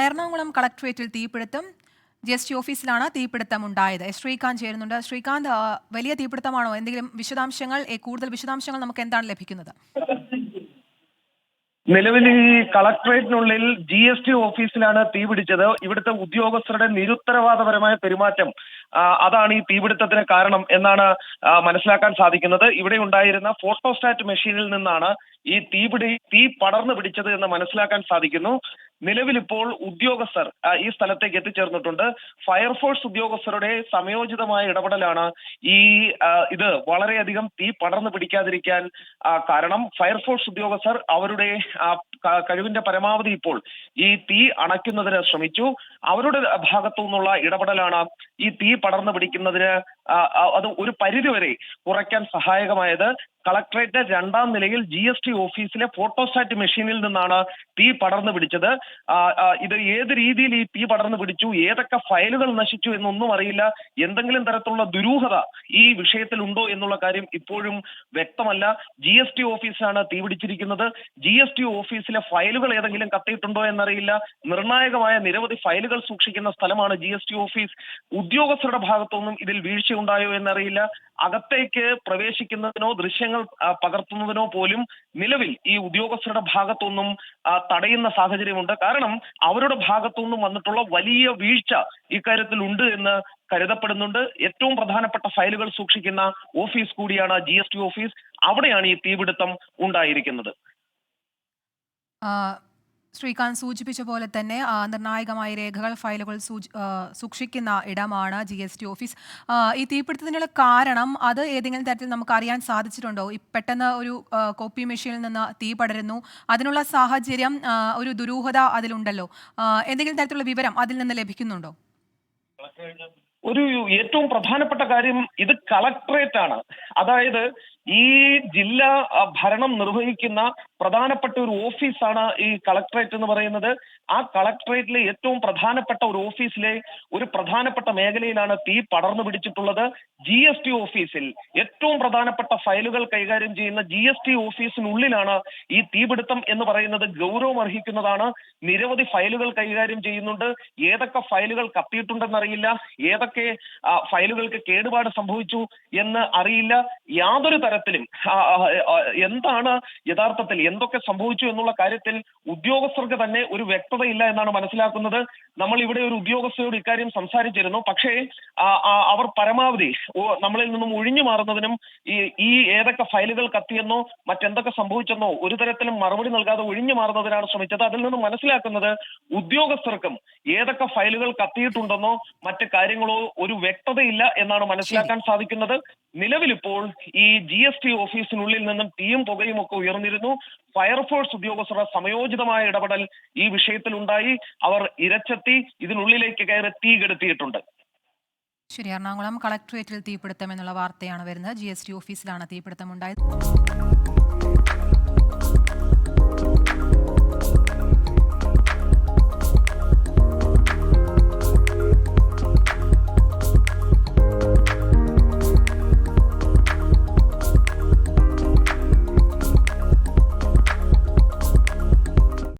എറണാകുളം കളക്ടറേറ്റിൽ തീപിടുത്തം G S T ഓഫീസിലാണ് തീപിടുത്തം ഉണ്ടായത്. ശ്രീകാന്ത് ചേരുന്നുണ്ട്. ശ്രീകാന്ത് വലിയ തീപിടുത്തമാണോ? എന്തെങ്കിലും വിശദാംശങ്ങൾ കൂടുതൽ വിശദാംശങ്ങൾ നമുക്ക് എന്താണ് ലഭിക്കുന്നത്? നിലവിൽ ഈ കളക്ടറേറ്റിനുള്ളിൽ ജി എസ് ടി ഓഫീസിലാണ് തീപിടിച്ചത്. ഇവിടുത്തെ ഉദ്യോഗസ്ഥരുടെ നിരുത്തരവാദപരമായ പെരുമാറ്റം അതാണ് ഈ തീപിടുത്തത്തിന് കാരണം എന്നാണ് മനസ്സിലാക്കാൻ സാധിക്കുന്നത്. ഇവിടെ ഉണ്ടായിരുന്ന ഫോട്ടോസ്റ്റാറ്റ് മെഷീനിൽ നിന്നാണ് ഈ തീപിടി തീ പടർന്നു പിടിച്ചത് എന്ന് മനസ്സിലാക്കാൻ സാധിക്കുന്നു. നിലവിൽ ഇപ്പോൾ ഉദ്യോഗസ്ഥർ ഈ സ്ഥലത്തേക്ക് എത്തിച്ചേർന്നിട്ടുണ്ട്. ഫയർഫോഴ്സ് ഉദ്യോഗസ്ഥരുടെ സമയോചിതമായ ഇടപെടലാണ് ഈ ഇത് വളരെയധികം തീ പടർന്നു പിടിക്കാതിരിക്കാൻ കാരണം ഫയർഫോഴ്സ് ഉദ്യോഗസ്ഥർ അവരുടെ കഴിവിന്റെ പരമാവധി ഇപ്പോൾ ഈ തീ അണയ്ക്കുന്നതിന് ശ്രമിച്ചു. അവരുടെ ഭാഗത്തു നിന്നുള്ള ഇടപെടലാണ് ഈ തീ പടർന്നു പിടിക്കുന്നതിന് അത് ഒരു പരിധിവരെ കുറയ്ക്കാൻ സഹായകമായത് കളക്ടറേറ്റ് രണ്ടാം നിലയിൽ ജി എസ് ടി ഓഫീസിലെ ഫോട്ടോസ്റ്റാറ്റ് മെഷീനിൽ നിന്നാണ് തീ പടർന്നു പിടിച്ചത്. ഇത് ഏത് രീതിയിൽ ഈ തീ പടർന്നു പിടിച്ചു ഏതൊക്കെ ഫയലുകൾ നശിച്ചു എന്നൊന്നും അറിയില്ല. എന്തെങ്കിലും തരത്തിലുള്ള ദുരൂഹത ഈ വിഷയത്തിൽ ഉണ്ടോ എന്നുള്ള കാര്യം ഇപ്പോഴും വ്യക്തമല്ല. ജി എസ് ടി ഓഫീസാണ് തീ പിടിച്ചിരിക്കുന്നത്. ജി എസ് ടി ഓഫീസിലെ ഫയലുകൾ ഏതെങ്കിലും കത്തിയിട്ടുണ്ടോ എന്നറിയില്ല. നിർണായകമായ നിരവധി ഫയലുകൾ സൂക്ഷിക്കുന്ന സ്ഥലമാണ് ജി എസ് ടി ഓഫീസ്. ഉദ്യോഗസ്ഥരുടെ ഭാഗത്തുനിന്നും ഇതിൽ വീഴ്ചയുണ്ടായോ എന്നറിയില്ല. അകത്തേക്ക് പ്രവേശിക്കുന്നതിനോ ദൃശ്യങ്ങൾ പകർത്തുന്നതിനോ പോലും നിലവിൽ ഈ ഉദ്യോഗസ്ഥരുടെ ഭാഗത്തൊന്നും തടയുന്ന സാഹചര്യമുണ്ട്. കാരണം അവരുടെ ഭാഗത്തുനിന്നും വന്നിട്ടുള്ള വലിയ വീഴ്ച ഇക്കാര്യത്തിൽ ഉണ്ട് എന്ന് കരുതപ്പെടുന്നുണ്ട്. ഏറ്റവും പ്രധാനപ്പെട്ട ഫയലുകൾ സൂക്ഷിക്കുന്ന ഓഫീസ് കൂടിയാണ് ജി എസ് ടി ഓഫീസ്. അവിടെയാണ് ഈ തീപിടുത്തം ഉണ്ടായിരിക്കുന്നത്. ശ്രീകാന്ത് സൂചിപ്പിച്ച പോലെ തന്നെ നിർണായകമായ രേഖകൾ ഫയലുകൾ സൂക്ഷിക്കുന്ന ഇടമാണ് ജി എസ് ടി ഓഫീസ് ഈ തീപിടുത്തത്തിനുള്ള കാരണം അത് ഏതെങ്കിലും തരത്തിൽ നമുക്ക് അറിയാൻ സാധിച്ചിട്ടുണ്ടോ? ഈ പെട്ടെന്ന് ഒരു കോപ്പി മെഷീനിൽ നിന്ന് തീ പടരുന്നു. അതിനുള്ള സാഹചര്യം ഒരു ദുരൂഹത അതിലുണ്ടല്ലോ. എന്തെങ്കിലും തരത്തിലുള്ള വിവരം അതിൽ നിന്ന് ലഭിക്കുന്നുണ്ടോ? ഒരു ഏറ്റവും പ്രധാനപ്പെട്ട കാര്യം ഇത് കളക്ടറേറ്റ് ആണ്. അതായത് ഈ ജില്ലാ ഭരണം നിർവഹിക്കുന്ന പ്രധാനപ്പെട്ട ഒരു ഓഫീസാണ് ഈ കളക്ടറേറ്റ് എന്ന് പറയുന്നത്. ആ കളക്ടറേറ്റിലെ ഏറ്റവും പ്രധാനപ്പെട്ട ഒരു ഓഫീസിലെ ഒരു പ്രധാനപ്പെട്ട മേഖലയിലാണ് തീ പടർന്നു പിടിച്ചിട്ടുള്ളത്. ജി എസ് ടി ഓഫീസിൽ ഏറ്റവും പ്രധാനപ്പെട്ട ഫയലുകൾ കൈകാര്യം ചെയ്യുന്ന ജി എസ് ടി ഓഫീസിനുള്ളിലാണ് ഈ തീപിടുത്തം എന്ന് പറയുന്നത് ഗൗരവം അർഹിക്കുന്നതാണ്. നിരവധി ഫയലുകൾ കൈകാര്യം ചെയ്യുന്നുണ്ട്. ഏതൊക്കെ ഫയലുകൾ കത്തിയിട്ടുണ്ടെന്നറിയില്ല. ഏതൊക്കെ ഫയലുകൾക്ക് കേടുപാട് സംഭവിച്ചു എന്ന് അറിയില്ല. യാതൊരു തരത്തിലും എന്താണ് യഥാർത്ഥത്തിൽ എന്തൊക്കെ സംഭവിച്ചു എന്നുള്ള കാര്യത്തിൽ ഉദ്യോഗസ്ഥർക്ക് തന്നെ ഒരു വ്യക്തതയില്ല എന്നാണ് മനസ്സിലാക്കുന്നത്. നമ്മൾ ഇവിടെ ഒരു ഉദ്യോഗസ്ഥയോട് ഇക്കാര്യം സംസാരിച്ചിരുന്നു. പക്ഷേ അവർ പരമാവധി നമ്മളിൽ നിന്നും ഒഴിഞ്ഞു മാറുന്നതിനും ഈ ഈ ഏതൊക്കെ ഫയലുകൾ കത്തിയെന്നോ മറ്റെന്തൊക്കെ സംഭവിച്ചെന്നോ ഒരു തരത്തിലും മറുപടി നൽകാതെ ഒഴിഞ്ഞു മാറുന്നതിനാണ് ശ്രമിച്ചത്. അതിൽ നിന്ന് മനസ്സിലാക്കുന്നത് ഉദ്യോഗസ്ഥർക്കും ഏതൊക്കെ ഫയലുകൾ കത്തിയിട്ടുണ്ടെന്നോ മറ്റു കാര്യങ്ങളോ ഒരു വ്യക്തതയില്ല എന്നാണ് മനസ്സിലാക്കാൻ സാധിക്കുന്നത്. നിലവിലിപ്പോൾ ഈ ജി എസ് ടി ഓഫീസിനുള്ളിൽ നിന്നും തീയും പുകയും ഒക്കെ ഉയർന്നിരുന്നു. ഫയർഫോഴ്സ് ഉദ്യോഗസ്ഥരുടെ സമയോചിതമായ ഇടപെടൽ ഈ വിഷയത്തിൽ ഉണ്ടായി അവർ ഇരച്ചെത്തി ഇതിനുള്ളിലേക്ക് കയറി തീ കെടുത്തിയിട്ടുണ്ട്. ശരി എറണാകുളം കളക്ടറേറ്റിൽ തീപിടുത്തം എന്നുള്ള വാർത്തയാണ് വരുന്നത്. ജി എസ് ടി ഓഫീസിലാണ് തീപിടുത്തം ഉണ്ടായത്